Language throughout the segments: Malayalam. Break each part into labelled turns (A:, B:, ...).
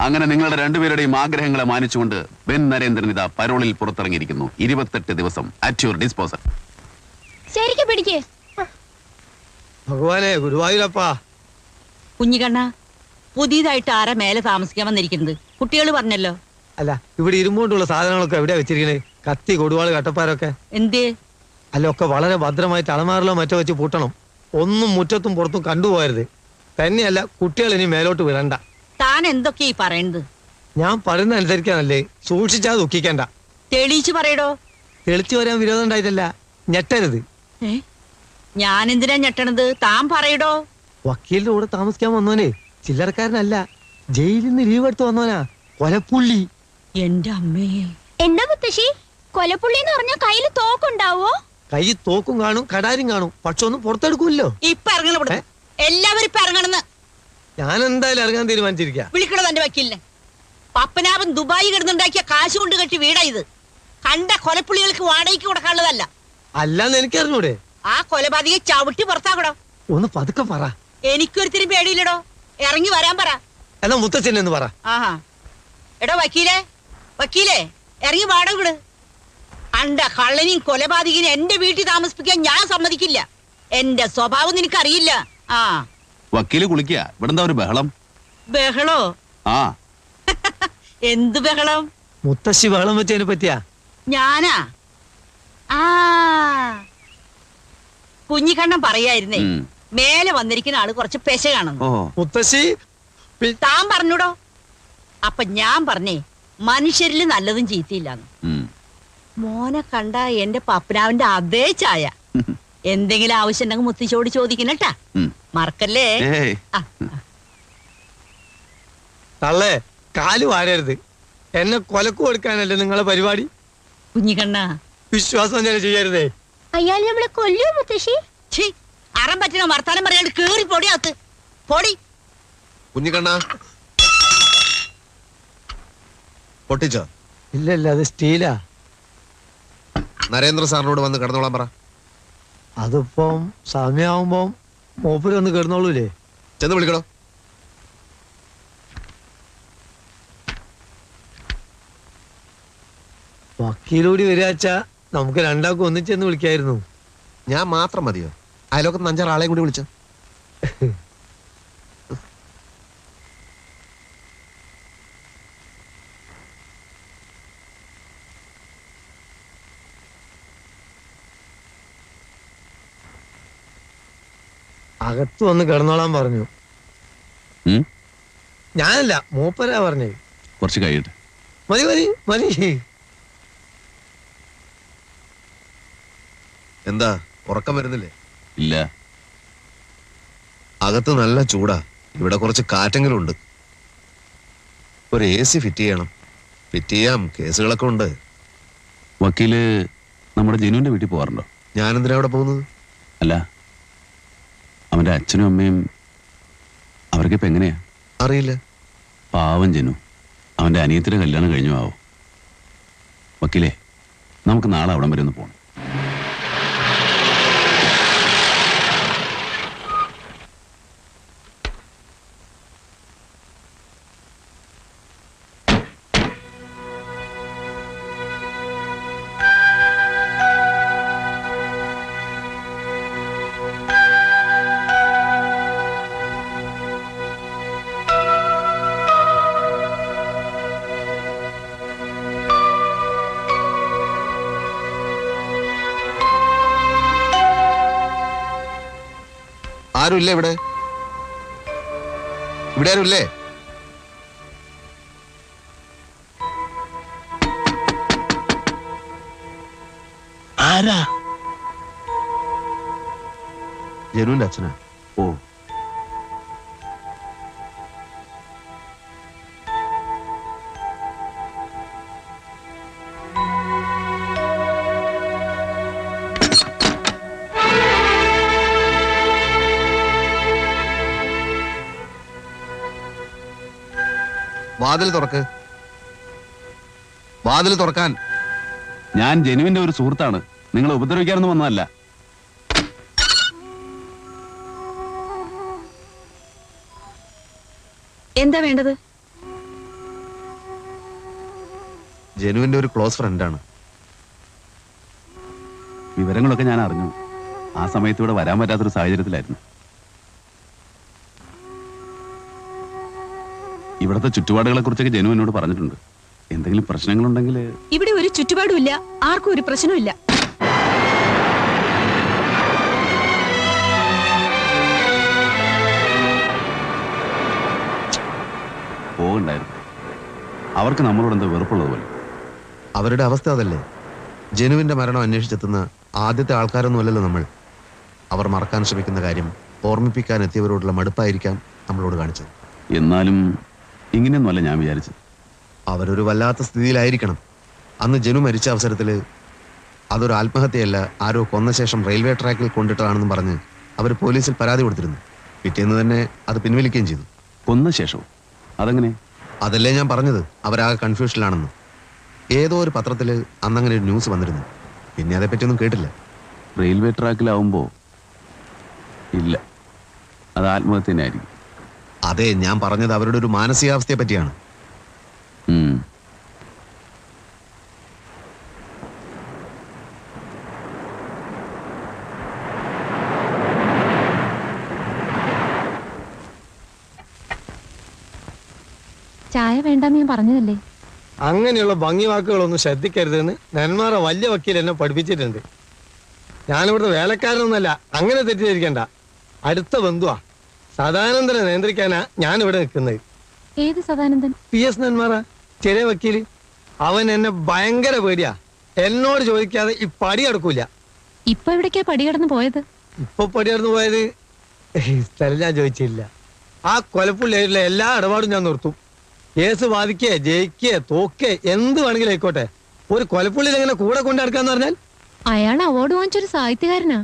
A: അങ്ങനെ നിങ്ങളുടെ രണ്ടുപേരുടെയും ആഗ്രഹങ്ങളെ മാനിച്ചുകൊണ്ട് ബെൻ നരേന്ദ്രൻ ഇതാ പരോളിൽ പുറത്തിറങ്ങിയിരിക്കുന്നു. ഇരുപത്തെട്ട് ദിവസം അറ്റ് യുവർ ഡിസ്പോസൽ
B: ശരിക്കും പിടിക്കേ.
C: ഭഗവാനെ ഗുരുവായൂരപ്പാ.
D: കുഞ്ഞിക്കണ്ണ പുതിയതായിട്ട് ആരാ മേലെ താമസിക്കാൻ വന്നിരിക്കുന്നത്? കുട്ടികൾ പറഞ്ഞല്ലോ.
C: അല്ല ഇവിടെ ഇരുമ്പോണ്ടുള്ള സാധനങ്ങളൊക്കെ എവിടെയാ വെച്ചിരിക്കണേ? കത്തി കൊടുവാൾ കട്ടപ്പാരൊക്കെ.
D: എന്തേ?
C: അല്ല ഒക്കെ വളരെ ഭദ്രമായിട്ട് അളമാറിലോ മറ്റോ വെച്ച് പൂട്ടണം. ഒന്നും മുറ്റത്തും പുറത്തും കണ്ടുപോകരുത്. തന്നെയല്ല കുട്ടികൾ ഇനി മേലോട്ട് വിടണ്ട.
D: താൻ എന്തൊക്കെയാ ഈ പറയുന്നത്?
C: ഞാൻ പറയുന്ന അനുസരിക്കാനല്ലേ. സൂക്ഷിച്ചാ ദുഃഖിക്കണ്ട.
D: തെളിയിച്ചു പറയടോ.
C: തെളിച്ചു വരാൻ വിരോധം ഉണ്ടായിട്ടല്ല. ഞെട്ടരുത്.
D: ഞാൻ എന്തിനാ ഞെട്ടണത്? താൻ പറയടോ.
C: വക്കീലിന്റെ കൂടെ താമസിക്കാൻ വന്നോനെ ചില്ലറക്കാരനല്ല. ജയിലിൽ നിന്ന് ലീവ് എടുത്ത് വന്നോനാ കൊലപ്പുള്ളി.
D: എന്റെ അമ്മേ.
B: എന്താ മുത്തശ്ശി? കൊലപ്പുള്ളി എന്ന് പറഞ്ഞ കയ്യിൽ തോക്കുണ്ടാവോ?
C: കൈ തോക്കും കാണും കടാരും കാണും. പക്ഷെ ഒന്നും പുറത്തെടുക്കൂല്ലോ.
D: ഇപ്പൊ ഇറങ്ങണ എല്ലാവരും
C: ഞാൻ എന്തായാലും ഇറങ്ങാൻ തീരുമാനിച്ചിരിക്കാ.
D: വിളിക്കണോ തന്റെ വക്കീലിനെ? പപ്പനാപൻ ദുബായി കിടന്നുണ്ടാക്കിയ കാശ് കൊണ്ട് കെട്ടി വീടാ ഇത്. കണ്ട കൊലപ്പുള്ളികൾക്ക് വാടകയ്ക്ക് കൊടുക്കാനുള്ളതല്ല.
C: അല്ലാന്ന് എനിക്കറിഞ്ഞൂടെ?
D: ആ കൊലപാതകയെ ചവിട്ടി പുറത്താക്കടോ
C: ഒന്ന് പതുക്കെ പറ.
D: എനിക്കൊരുത്തിരി പേടിയില്ലടോ. ഇറങ്ങി വരാൻ പറ.
C: എന്നാ മുത്തച്ഛൻ എന്ന് പറ.
D: ആഹാ. എടോ വക്കീലേ വക്കീലേ ഇറങ്ങി വാടക വിട്. അണ്ട കള്ളനെയും കൊലപാതകിനെയും എന്റെ വീട്ടിൽ താമസിപ്പിക്കാൻ ഞാൻ സമ്മതിക്കില്ല. എന്റെ സ്വഭാവം നിനക്കറിയില്ല. ആ.
A: വക്കീൽ കുളിക്കുക. ഇവിടെന്താ ഒരു ബഹളം?
D: ബഹളോ?
A: ആ.
D: എന്ത് ബഹളം?
C: മുത്തശ്ശി ബഹളം വെച്ചതിനെ പറ്റിയാ?
D: ഞാനാ? ആ. കുഞ്ഞിക്കണ്ണം പറയായിരുന്നേ. മേലെ വന്നിരിക്കുന്ന ആൾ കുറച്ച് പെശ കാണുന്നു.
C: മുത്തശ്ശി
D: താൻ പറഞ്ഞൂടോ? അപ്പൊ ഞാൻ പറഞ്ഞേ മനുഷ്യരിൽ നല്ലതും ചീത്തയില്ലാന്ന്. മോനെ കണ്ട എന്റെ പപ്പനാവിന്റെ അതേ ചായ എന്തെങ്കിലും ആവശ്യം ഉണ്ടെങ്കിൽ മുത്തിച്ചോട് ചോദിക്കണട്ടാ. മറക്കല്ലേ?
C: തള്ളേ കാൽ വാരരുത്. എന്നെ കൊലക്കു കൊടുക്കാനല്ലേ നിങ്ങളെ പരിപാടി?
D: കുഞ്ഞിക്കണ്ണ.
C: വിശ്വാസം തന്നെ ചെയ്യരുതേ.
B: അയാൾ നമ്മളെ കൊല്ലു മുത്തശ്ശി?
D: ഛീ അറം പറ്റണ വർത്താനം പറയാണ്ട് കേറി പൊടി അകത്ത്. പൊടി.
E: കുഞ്ഞിക്കണ്ണ. പൊട്ടിച്ചോ?
C: ഇല്ല ഇല്ല അത് സ്റ്റീലാ.
E: നരേന്ദ്ര സാറിനോട് വന്ന് കിടന്നോളാൻ പറ.
C: അതിപ്പം സമയമാകുമ്പം മൂപ്പര് ഒന്ന് കിടന്നോളൂലേ?
E: ചെന്ന് വിളിക്കണോ?
C: വക്കീലൂടി വരാച്ച നമുക്ക് രണ്ടാൾക്കും ഒന്നിച്ചെന്ന് വിളിക്കായിരുന്നു.
E: ഞാൻ മാത്രം മതിയോ? അയലോക്കത്ത് അഞ്ചാറ് ആളെയും കൂടി വിളിച്ചോ?
C: അകത്ത് വന്ന് കിടന്നോളാൻ പറഞ്ഞു. ഞാനല്ല മൂപ്പരാ പറഞ്ഞേ.
A: കുറച്ച് കഴിയട്ടെ.
C: മതി മതി മതി.
E: എന്താ ഉറക്കം വരുന്നില്ലേ?
A: ഇല്ല.
E: അകത്ത് നല്ല ചൂടാ. ഇവിടെ കുറച്ച് കാറ്റെങ്കിലും ഉണ്ട് ഒരു എ സി ഫിറ്റ് ചെയ്യണം. ഫിറ്റ് ചെയ്യാം കേസുകളൊക്കെ ഉണ്ട്.
A: വക്കീൽ നമ്മുടെ ജനുവിന്റെ വീട്ടിൽ പോകാറുണ്ടോ?
E: ഞാനെന്തിനാ അവിടെ പോകുന്നത്?
A: അല്ല അവന്റെ അച്ഛനും അമ്മയും അവർക്കിപ്പോ എങ്ങനെയാ?
E: അറിയില്ല.
A: പാവം ജനു. അവന്റെ അനിയത്തിന്റെ കല്യാണം കഴിഞ്ഞു ആവോ. വക്കീലേ നമുക്ക് നാളെ അവിടം വരെ ഒന്ന് പോകണം
E: ആരും ഇല്ലേ ഇവിടെ? ഇവിടെ ആരും ഇല്ലേ
A: ആരാ?
E: ജനുവിന്റെ അച്ഛനാ വാതിൽ തുറക്ക്. വാതിൽ തുറക്കാൻ.
A: ഞാൻ ജനുവിന്റെ ഒരു സുഹൃത്താണ്. നിങ്ങൾ ഉപദ്രവിക്കാനൊന്നും വന്നതല്ല.
D: എന്താ വേണ്ടത്?
E: ജനുവിന്റെ ഒരു ക്ലോസ് ഫ്രണ്ടാണ്.
A: വിവരങ്ങളൊക്കെ ഞാൻ അറിഞ്ഞു. ആ സമയത്ത് ഇവിടെ വരാൻ പറ്റാത്തൊരു സാഹചര്യത്തിലായിരുന്നു. ഇവിടുത്തെ ചുറ്റുപാടുകളെ കുറിച്ചൊക്കെ ജനു എന്നോട് പറഞ്ഞിട്ടുണ്ട്. എന്തെങ്കിലും പ്രശ്നങ്ങളുണ്ടെങ്കിൽ
D: ഇവിടെ ഒരു ചുറ്റുപാടും ഇല്ല ആർക്കും ഒരു പ്രശ്നമില്ല
A: പോകണ്ടായിരുന്നു. അവർക്ക് നമ്മളോട് എന്താ വെറുപ്പുള്ളത് പോലെ.
E: അവരുടെ അവസ്ഥ അതല്ലേ? ജനുവിന്റെ മരണം അന്വേഷിച്ചെത്തുന്ന ആദ്യത്തെ ആൾക്കാരൊന്നുമല്ലല്ലോ നമ്മൾ. അവർ മറക്കാൻ ശ്രമിക്കുന്ന കാര്യം ഓർമ്മിപ്പിക്കാൻ എത്തിയവരോടുള്ള മടുപ്പായിരിക്കാം നമ്മളോട് കാണിച്ചത്.
A: എന്നാലും ഇങ്ങനെയൊന്നുമല്ല ഞാൻ വിചാരിച്ചത്.
E: അവരൊരു വല്ലാത്ത സ്ഥിതിയിലായിരിക്കണം. അന്ന് ജനു മരിച്ച അവസരത്തിൽ അതൊരു ആത്മഹത്യയല്ല ആരോ കൊന്ന ശേഷം റെയിൽവേ ട്രാക്കിൽ കൊണ്ടിട്ടതാണെന്ന് പറഞ്ഞ് അവർ പോലീസിൽ പരാതി കൊടുത്തിരുന്നു. പിറ്റേന്ന് തന്നെ അത് പിൻവലിക്കുകയും ചെയ്തു.
A: കൊന്ന ശേഷവും അതെങ്ങനെ?
E: അതല്ലേ ഞാൻ പറഞ്ഞത്. അവരാകെ കൺഫ്യൂഷനിലാണെന്ന്. ഏതോ ഒരു പത്രത്തിൽ അന്നങ്ങനെ ഒരു ന്യൂസ് വന്നിരുന്നു. പിന്നെ അതേപ്പറ്റിയൊന്നും കേട്ടില്ല.
A: റെയിൽവേ ട്രാക്കിലാവുമ്പോ ഇല്ല. അത് ആത്മഹത്യനായിരിക്കും
E: അതെ ഞാൻ പറഞ്ഞത് അവരുടെ ഒരു മാനസികാവസ്ഥയെ പറ്റിയാണ്.
B: ചായ വേണ്ടെന്ന് ഞാൻ പറഞ്ഞതല്ലേ?
C: അങ്ങനെയുള്ള ഭംഗി വാക്കുകളൊന്നും ശ്രദ്ധിക്കരുതെന്ന് നെന്മാറ വലിയ വക്കീൽ എന്നെ പഠിപ്പിച്ചിട്ടുണ്ട്. ഞാനിവിടുത്തെ വേലക്കാരനൊന്നല്ല അങ്ങനെ തെറ്റിദ്ധരിക്കണ്ട. അടുത്ത ബന്ധുവാ. സദാനന്ദനെ നിയന്ത്രിക്കാനാ ഞാൻ ഇവിടെ നിൽക്കുന്നത്.
B: ഏത് സദാനന്ദൻ?
C: പി എസ് നന്മാറ ചെറിയ വക്കീൽ. അവൻ എന്നെ ഭയങ്കര പേടിയാ. എന്നോട് ചോദിക്കാതെ ഈ പടി കടക്കൂല
B: ഇപ്പൊ എവിടേക്കാ പടി കടന്നു പോയത്?
C: ഇപ്പൊ പടി കടന്നു പോയത്? ഈ സ്ഥലം ഞാൻ ചോദിച്ചില്ല. ആ കൊലപ്പുള്ള എല്ലാ ഇടപാടും ഞാൻ നിർത്തും. കേസ് ബാധിക്കേ ജയിക്കേ തോക്കേ എന്ത് വേണമെങ്കിലും ആയിക്കോട്ടെ. ഒരു കൊലപ്പുള്ളിൽ എങ്ങനെ കൂടെ കൊണ്ടു നടക്കാന്ന് പറഞ്ഞാൽ?
B: അയാൾ അവാർഡ് വാങ്ങിച്ചൊരു സാഹിത്യകാരനാ.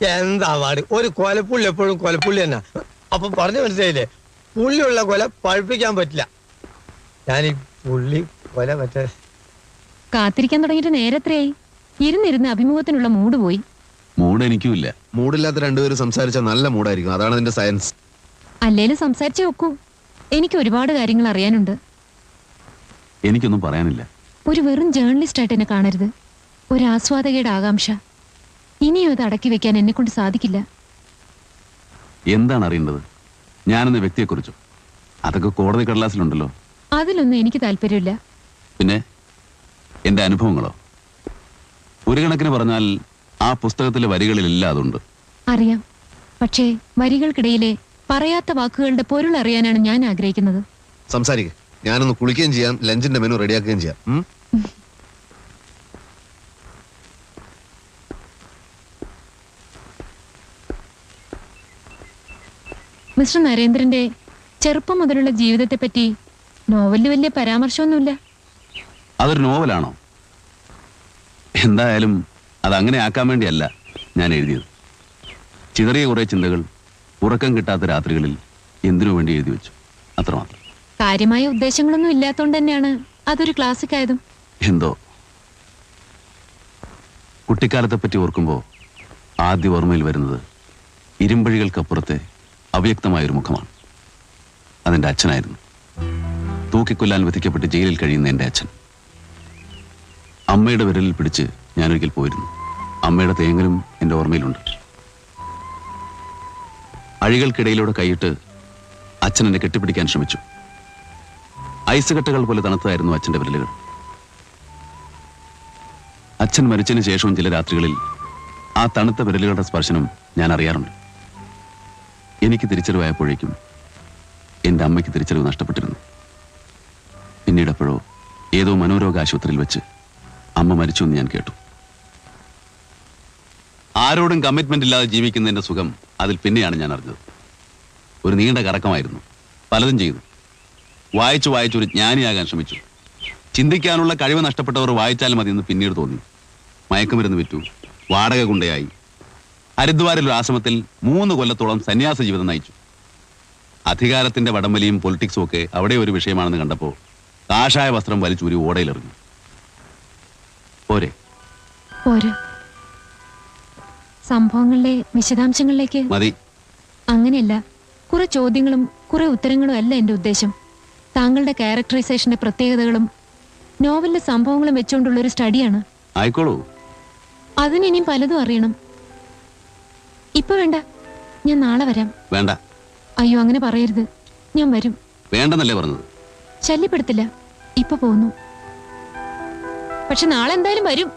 C: എന്താ അവാർഡ് ഒരു കൊലപ്പുള്ളി എപ്പോഴും കൊലപ്പുള്ളി തന്നെ. അപ്പൊ പറഞ്ഞു മനസ്സിലായില്ലേ? പുള്ളിയുള്ള കൊല പഴുപ്പിക്കാൻ പറ്റില്ല. ഞാൻ ഈ പുള്ളി കൊല മറ്റേ
B: കാത്തിരിക്കാൻ തുടങ്ങിയിട്ട് നേരത്രയായി ഇരുന്നിരുന്ന് അഭിമുഖത്തിനുള്ള മൂഡ് പോയി.
A: മൂഡ് എനിക്കുമില്ല.
E: മൂടില്ലാത്ത രണ്ടുപേരും സംസാരിച്ചാൽ നല്ല മൂടായിരിക്കും അതാണ് അതിന്റെ സയൻസ്.
B: അല്ലേലും സംസാരിച്ചു നോക്കൂ എനിക്ക് ഒരുപാട് കാര്യങ്ങൾ അറിയാനുണ്ട്.
A: എനിക്കൊന്നും പറയാനില്ല.
B: ഒരു വെറും ജേർണലിസ്റ്റ് ആയിട്ട് എന്നെ കാണരുത്. ഒരു ആസ്വാദകയുടെ ആകാംക്ഷ. ഇനിയും അത് അടക്കി വെക്കാൻ എന്നെ കൊണ്ട് സാധിക്കില്ല.
A: എന്താണ് അറിയേണ്ടത് ഞാനെന്ന വ്യക്തിയെക്കുറിച്ചോ? അതൊക്കെ കോടതി കടലാസിലുണ്ടല്ലോ.
B: അതിലൊന്നും എനിക്ക് താല്പര്യമില്ല.
A: പിന്നെ എന്റെ അനുഭവങ്ങളോ? ഒരു കണക്കിന് പറഞ്ഞാൽ ആ പുസ്തകത്തിലെ വരികളിലില്ല അതുണ്ട്.
B: അറിയാം. പക്ഷേ വരികൾക്കിടയിലെ പറയാത്ത വാക്കുകളുടെ പൊരുൾ അറിയാനാണ് ഞാൻ ആഗ്രഹിക്കുന്നത്.
E: സംസാരിക്കുക ഞാനൊന്ന് കുളിക്കുകയും ചെയ്യാം ലഞ്ചിന്റെ മെനു റെഡിയാക്കുകയും ചെയ്യാം.
B: മിസ്റ്റർ നരേന്ദ്രന്റെ ചെറുപ്പം മുതലുള്ള ജീവിതത്തെ പറ്റി നോവലിൽ വലിയ പരാമർശമൊന്നുമില്ല.
A: അതൊരു നോവലാണോ? എന്തായാലും അത് അങ്ങനെ ആക്കാൻ വേണ്ടിയല്ല ഞാൻ എഴുതിയത്. ചിതറിയ കുറേ ചിന്തകൾ ഉറക്കം കിട്ടാത്ത രാത്രികളിൽ എന്തിനു വേണ്ടി എഴുതി വെച്ചു? അത്രമാത്രം.
B: കാര്യമായ ഉദ്ദേശങ്ങളൊന്നും ഇല്ലാത്തതുകൊണ്ട് തന്നെയാണ് അതൊരു ക്ലാസിക് ആയതും.
A: എന്തോ? കുട്ടിക്കാലത്തെ പറ്റി ഓർക്കുമ്പോൾ ആദ്യ ഓർമ്മയിൽ വരുന്നത് ഇരുമ്പഴികൾക്കപ്പുറത്തെ അവ്യക്തമായൊരു മുഖമാണ്. അതെന്റെ അച്ഛനായിരുന്നു. തൂക്കിക്കൊല്ലാൻ വിധിക്കപ്പെട്ട് ജയിലിൽ കഴിയുന്ന എന്റെ അച്ഛൻ. അമ്മയുടെ വിരലിൽ പിടിച്ച് ഞാനൊരിക്കൽ പോയിരുന്നു. അമ്മയുടെ തേങ്ങലും എന്റെ ഓർമ്മയിലുണ്ട്. അഴികൾക്കിടയിലൂടെ കൈയിട്ട് അച്ഛൻ എന്നെ കെട്ടിപ്പിടിക്കാൻ ശ്രമിച്ചു. ഐസ് കട്ടകൾ പോലെ തണുത്തതായിരുന്നു അച്ഛന്റെ വിരലുകൾ. അച്ഛൻ മരിച്ചതിന് ശേഷവും ചില രാത്രികളിൽ ആ തണുത്ത വിരലുകളുടെ സ്പർശനം ഞാൻ അറിയാറുണ്ട്. എനിക്ക് തിരിച്ചറിവായപ്പോഴേക്കും എന്റെ അമ്മയ്ക്ക് തിരിച്ചറിവ് നഷ്ടപ്പെട്ടിരുന്നു. പിന്നീട് അപ്പോഴോ ഏതോ മനോരോഗ ആശുപത്രിയിൽ വെച്ച് അമ്മ മരിച്ചു എന്ന് ഞാൻ കേട്ടു. ആരോടും കമ്മിറ്റ്മെന്റ് ഇല്ലാതെ ജീവിക്കുന്നതിന്റെ സുഖം അതിൽ പിന്നെയാണ് ഞാൻ അറിഞ്ഞത്. ഒരു നീണ്ട കറക്കമായിരുന്നു. പലതും ചെയ്തു. വായിച്ചു വായിച്ചു ഒരു ജ്ഞാനിയാകാൻ ശ്രമിച്ചു. ചിന്തിക്കാനുള്ള കഴിവ് നഷ്ടപ്പെട്ടവർ വായിച്ചാലും മതി എന്ന് പിന്നീട് തോന്നി. മയക്കുമരുന്ന് വിറ്റു. വാടക കൊണ്ടയായി ഹരിദ്വാരിൽ ഒരു ആശ്രമത്തിൽ മൂന്ന് കൊല്ലത്തോളം സന്യാസ ജീവിതം നയിച്ചു. അധികാരത്തിന്റെ വടംവലിയും പൊളിറ്റിക്സും ഒക്കെ അവിടെ ഒരു വിഷയമാണെന്ന് കണ്ടപ്പോൾ കാഷായ വസ്ത്രം വലിച്ചൂരി ഓടയിലെറിഞ്ഞു. പോരെ.
B: പോരാ. സംഭവങ്ങളിലെ വിശദാംശങ്ങളിലേക്ക്
A: മതി.
B: അങ്ങനെയല്ല കുറെ ചോദ്യങ്ങളും കുറെ ഉത്തരങ്ങളും അല്ല എന്റെ ഉദ്ദേശം. താങ്കളുടെ ക്യാരക്ടറൈസേഷന്റെ പ്രത്യേകതകളും നോവലിലെ സംഭവങ്ങളും വെച്ചുകൊണ്ടുള്ള ഒരു സ്റ്റഡിയാണ്
A: ആയിക്കോളൂ.
B: അതിനിനിയും പലതും അറിയണം. ഇപ്പൊ വേണ്ട. ഞാൻ നാളെ വരാം.
A: വേണ്ട.
B: അയ്യോ അങ്ങനെ പറയരുത്. ഞാൻ വരും.
A: വേണ്ടെന്നല്ലേ പറഞ്ഞത്?
B: ശല്യപ്പെടുത്തില്ല. ഇപ്പൊ പോന്നു. പക്ഷെ നാളെ എന്തായാലും വരും.